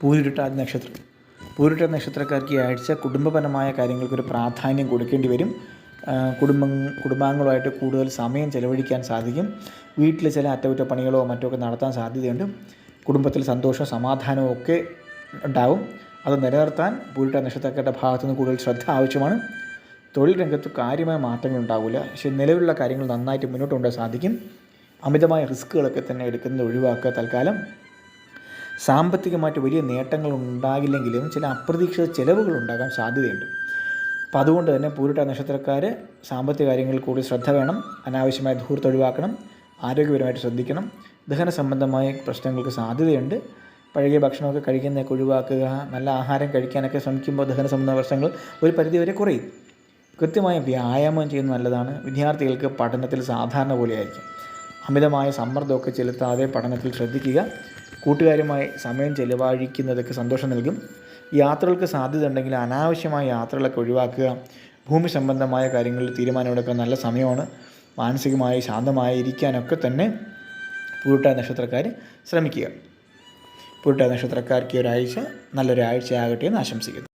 പൂരിട്ടാതി നക്ഷത്രം. പൂരിട്ട നക്ഷത്രക്കാർക്ക് ഈ ആഴ്ച കുടുംബപരമായ കാര്യങ്ങൾക്കൊരു പ്രാധാന്യം കൊടുക്കേണ്ടി വരും. കുടുംബം കുടുംബാംഗങ്ങളുമായിട്ട് കൂടുതൽ സമയം ചെലവഴിക്കാൻ സാധിക്കും. വീട്ടിൽ ചില അറ്റകുറ്റപ്പണികളോ മറ്റോ ഒക്കെ നടത്താൻ സാധ്യതയുണ്ട്. കുടുംബത്തിൽ സന്തോഷവും സമാധാനവും ഒക്കെ ഉണ്ടാവും. അത് നിലനിർത്താൻ പൂരിട്ട നക്ഷത്രക്കാരുടെ ഭാഗത്തു നിന്ന് കൂടുതൽ ശ്രദ്ധ ആവശ്യമാണ്. തൊഴിൽ രംഗത്ത് കാര്യമായ മാറ്റങ്ങൾ ഉണ്ടാവില്ല. പക്ഷേ നിലവിലുള്ള കാര്യങ്ങൾ നന്നായിട്ട് മുന്നോട്ട് കൊണ്ടുപോകാൻ സാധിക്കും. അമിതമായ റിസ്ക്കുകളൊക്കെ തന്നെ എടുക്കുന്നത് ഒഴിവാക്കുക തൽക്കാലം. സാമ്പത്തികമായിട്ട് വലിയ നേട്ടങ്ങൾ ഉണ്ടാകില്ലെങ്കിലും ചില അപ്രതീക്ഷിത ചിലവുകൾ ഉണ്ടാകാൻ സാധ്യതയുണ്ട്. അപ്പോൾ അതുകൊണ്ട് തന്നെ പൂരിട്ട നക്ഷത്രക്കാർ സാമ്പത്തിക കാര്യങ്ങളിൽ കൂടുതൽ ശ്രദ്ധ വേണം അനാവശ്യമായ ധൂർത്ത് ഒഴിവാക്കണം ആരോഗ്യപരമായിട്ട് ശ്രദ്ധിക്കണം ദഹന സംബന്ധമായ പ്രശ്നങ്ങൾക്ക് സാധ്യതയുണ്ട്. പഴകിയ ഭക്ഷണമൊക്കെ കഴിക്കുന്നതൊക്കെ ഒഴിവാക്കുക നല്ല ആഹാരം കഴിക്കാനൊക്കെ ശ്രമിക്കുമ്പോൾ ദഹന സംബന്ധ പ്രശ്നങ്ങൾ ഒരു പരിധിവരെ കുറയും. കൃത്യമായ വ്യായാമം ചെയ്യുന്നത് നല്ലതാണ്. വിദ്യാർത്ഥികൾക്ക് പഠനത്തിൽ സാധാരണ പോലെയായിരിക്കും. അമിതമായ സമ്മർദ്ദമൊക്കെ ചെലുത്താതെ പഠനത്തിൽ ശ്രദ്ധിക്കുക. കൂട്ടുകാരുമായി സമയം ചെലവഴിക്കുന്നതൊക്കെ സന്തോഷം നൽകും. യാത്രകൾക്ക് സാധ്യത ഉണ്ടെങ്കിൽ അനാവശ്യമായ യാത്രകളൊക്കെ ഒഴിവാക്കുക. ഭൂമി സംബന്ധമായ കാര്യങ്ങളിൽ തീരുമാനമെടുക്കാൻ നല്ല സമയമാണ്. മാനസികമായി ശാന്തമായി ഇരിക്കാനൊക്കെ തന്നെ പൂട്ട നക്ഷത്രക്കാർ ശ്രമിക്കുക. പൂട്ട നക്ഷത്രക്കാർക്ക് ഒരാഴ്ച നല്ലൊരാഴ്ചയാകട്ടെ എന്ന് ആശംസിക്കുന്നു.